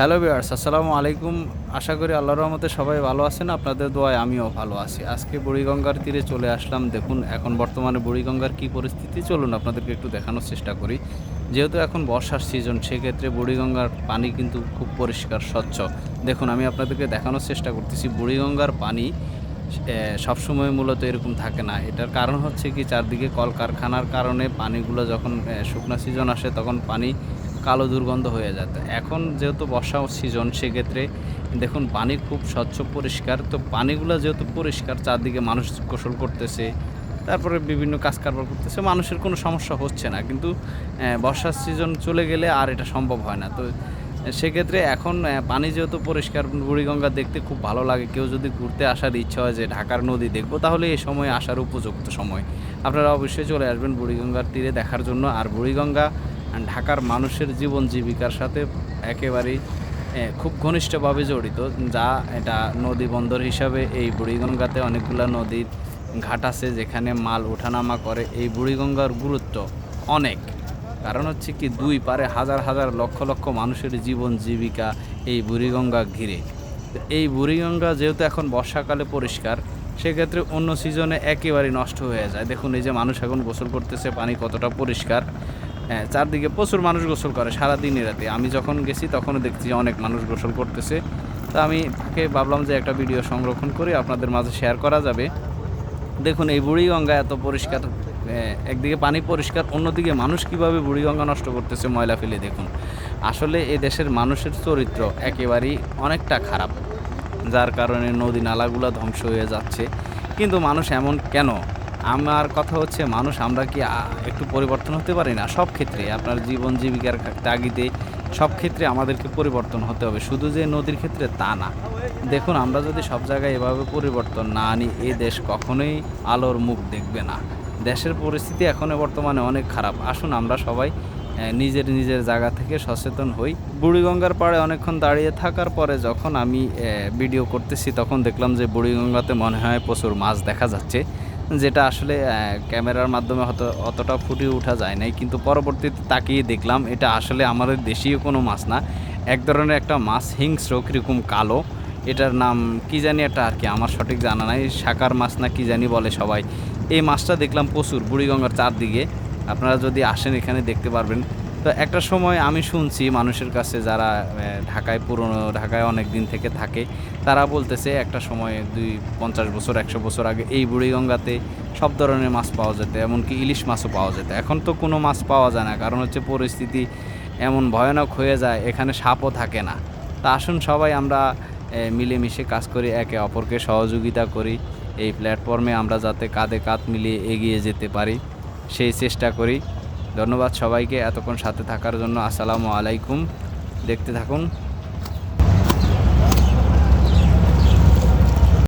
Hello বিয়ার্স আসসালামু আলাইকুম। আশা করি আল্লাহর রহমতে সবাই ভালো আছেন, আপনাদের দোয়ায় আমিও ভালো আছি। আজকে বুড়িগঙ্গার তীরে চলে আসলাম। দেখুন, এখন বর্তমানে বুড়িগঙ্গার কী পরিস্থিতি, চলুন আপনাদেরকে একটু দেখানোর চেষ্টা করি। যেহেতু এখন বর্ষার সিজন সেক্ষেত্রে বুড়িগঙ্গার পানি কিন্তু খুব পরিষ্কার, স্বচ্ছ। দেখুন, আমি আপনাদেরকে দেখানোর চেষ্টা করতেছি, বুড়িগঙ্গার পানি সবসময় মূলত এরকম থাকে না। এটার কারণ হচ্ছে কি, চারদিকে কলকারখানার কারণে পানিগুলো যখন শুকনো সিজন আসে, তখন পানি কালো দুর্গন্ধ হয়ে যেত এখন যেহেতু বর্ষা সিজন সেক্ষেত্রে দেখুন, পানি খুব স্বচ্ছ, পরিষ্কার। তো পানিগুলো যেহেতু পরিষ্কার, চারদিকে মানুষ গোসল করতেছে, তারপরে বিভিন্ন কাজ কারবার করতেছে, মানুষের কোনো সমস্যা হচ্ছে না। কিন্তু বর্ষার সিজন চলে গেলে আর এটা সম্ভব হয় না। তো সেক্ষেত্রে এখন পানি যেহেতু পরিষ্কার, বুড়িগঙ্গা দেখতে খুব ভালো লাগে। কেউ যদি ঘুরতে আসার ইচ্ছা হয় যে ঢাকার নদী দেখব, তাহলে এই সময় আসার উপযুক্ত সময়। আপনারা অবশ্যই চলে আসবেন বুড়িগঙ্গার তীরে দেখার জন্য। আর বুড়িগঙ্গা ঢাকার মানুষের জীবন জীবিকার সাথে একেবারেই খুব ঘনিষ্ঠভাবে জড়িত, যা এটা নদী বন্দর হিসাবে এই বুড়িগঙ্গাতে অনেকগুলো নদীর ঘাট আছে যেখানে মাল ওঠানামা করে। এই বুড়িগঙ্গার গুরুত্ব অনেক। কারণ হচ্ছে কি, দুই পারে হাজার হাজার লক্ষ লক্ষ মানুষের জীবন জীবিকা এই বুড়িগঙ্গা ঘিরে। এই বুড়িগঙ্গা যেহেতু এখন বর্ষাকালে পরিষ্কার, সেক্ষেত্রে অন্য সিজনে একেবারেই নষ্ট হয়ে যায়। দেখুন, এই যে মানুষ এখন গোসল করতেছে, পানি কতটা পরিষ্কার। হ্যাঁ চারদিকে প্রচুর মানুষ গোসল করে সারা দিনই রাতে। আমি যখন গেছি তখনও দেখছি অনেক মানুষ গোসল করতেছে। তো আমি তাকে ভাবলাম যে একটা ভিডিও সংরক্ষণ করে, আপনাদের মাঝে শেয়ার করা যাবে। দেখুন, এই বুড়িগঙ্গা এত পরিষ্কার একদিকে পানি পরিষ্কার, অন্যদিকে মানুষ কীভাবে বুড়িগঙ্গা নষ্ট করতেছে ময়লা ফেলে, দেখুন। আসলে এ দেশের মানুষের চরিত্র একেবারেই অনেকটা খারাপ, যার কারণে নদী নালাগুলো ধ্বংস হয়ে যাচ্ছে। কিন্তু মানুষ এমন কেন? আমার কথা হচ্ছে, মানুষ, আমরা কি একটু পরিবর্তন হতে পারি না? সব ক্ষেত্রে আপনার জীবন জীবিকার তাগিদে সব ক্ষেত্রে আমাদেরকে পরিবর্তন হতে হবে। শুধু যে নদীর ক্ষেত্রে তা না। দেখুন, আমরা যদি সব জায়গায় এভাবে পরিবর্তন না আনি, এ দেশ কখনোই আলোর মুখ দেখবে না। দেশের পরিস্থিতি এখনও বর্তমানে অনেক খারাপ। আসুন, আমরা সবাই নিজের নিজের জায়গা থেকে সচেতন হই। বুড়িগঙ্গার পাড়ে অনেকক্ষণ দাঁড়িয়ে থাকার পরে যখন আমি ভিডিও করতেছি, তখন দেখলাম যে বুড়িগঙ্গাতে মনে হয় প্রচুর মাছ দেখা যাচ্ছে। যেটা আসলে ক্যামেরার মাধ্যমে হয়তো অতটা ফুটিয়ে ওঠা যায় নাই। কিন্তু পরবর্তীতে তাকিয়ে দেখলাম, এটা আসলে আমাদের দেশীয় কোনো মাছ না। এক ধরনের একটা মাছ, হিংস্র, কীরকম কালো। এটার নাম কি জানি একটা আর কি, আমার সঠিক জানা নাই। শাকার মাছ না কি জানি বলে সবাই। এই মাছটা দেখলাম প্রচুর, বুড়িগঙ্গার চারদিকে। আপনারা যদি আসেন এখানে দেখতে পারবেন। তো একটা সময় আমি শুনছি মানুষের কাছে যারা ঢাকায় পুরনো, ঢাকায় অনেক দিন থেকে থাকে, তারা বলতেছে একটা সময় দুই পঞ্চাশ বছর, একশো বছর আগে এই বুড়িগঙ্গাতে সব ধরনের মাছ পাওয়া যেত, এমনকি ইলিশ মাছও পাওয়া যেত। এখন তো কোনো মাছ পাওয়া যায় না, কারণ হচ্ছে পরিস্থিতি এমন ভয়ানক হয়ে যায়, এখানে সাপও থাকে না। তা আসুন সবাই আমরা মিলেমিশে কাজ করি, একে অপরকে সহযোগিতা করি, এই প্ল্যাটফর্মে আমরা যাতে কাঁধে কাঁধ মিলিয়ে এগিয়ে যেতে পারি, সেই চেষ্টা করি। ধন্যবাদ সবাইকে এতক্ষণ সাথে থাকার জন্য। আসসালামু আলাইকুম। দেখতে থাকুন।